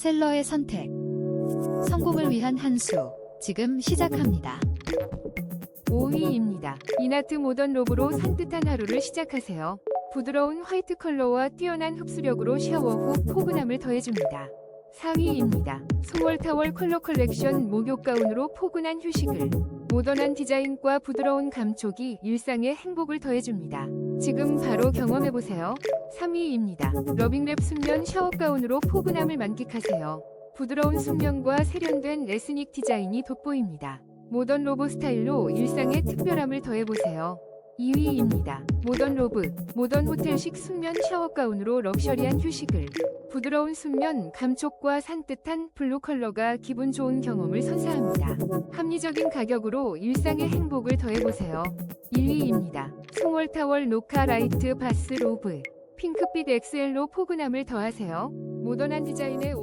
셀러의 선택. 성공을 위한 한 수. 지금 시작합니다. 5위입니다. 이나트 모던 롭으로 산뜻한 하루를 시작하세요. 부드러운 화이트 컬러와 뛰어난 흡수력으로 샤워 후 포근함을 더해줍니다. 4위입니다. 소월타월 컬러 컬렉션 목욕 가운으로 포근한 휴식을. 모던한 디자인과 부드러운 감촉이 일상에 행복을 더해줍니다. 지금 바로 경험해보세요. 3위입니다. 러빙랩 순면 샤워 가운으로 포근함을 만끽하세요. 부드러운 순면과 세련된 레스닉 디자인이 돋보입니다. 모던 로브 스타일로 일상에 특별함을 더해보세요. 2위입니다. 모던 로브, 모던 호텔식 순면 샤워 가운으로 럭셔리한 휴식을. 부드러운 순면, 감촉과 산뜻한 블루 컬러가 기분 좋은 경험을 선사합니다. 합리적인 가격으로 일상의 행복을 더해보세요. 1위입니다. 송월타월 노카 라이트 바스 로브. 핑크빛 엑셀로 포근함을 더하세요. 모던한 디자인의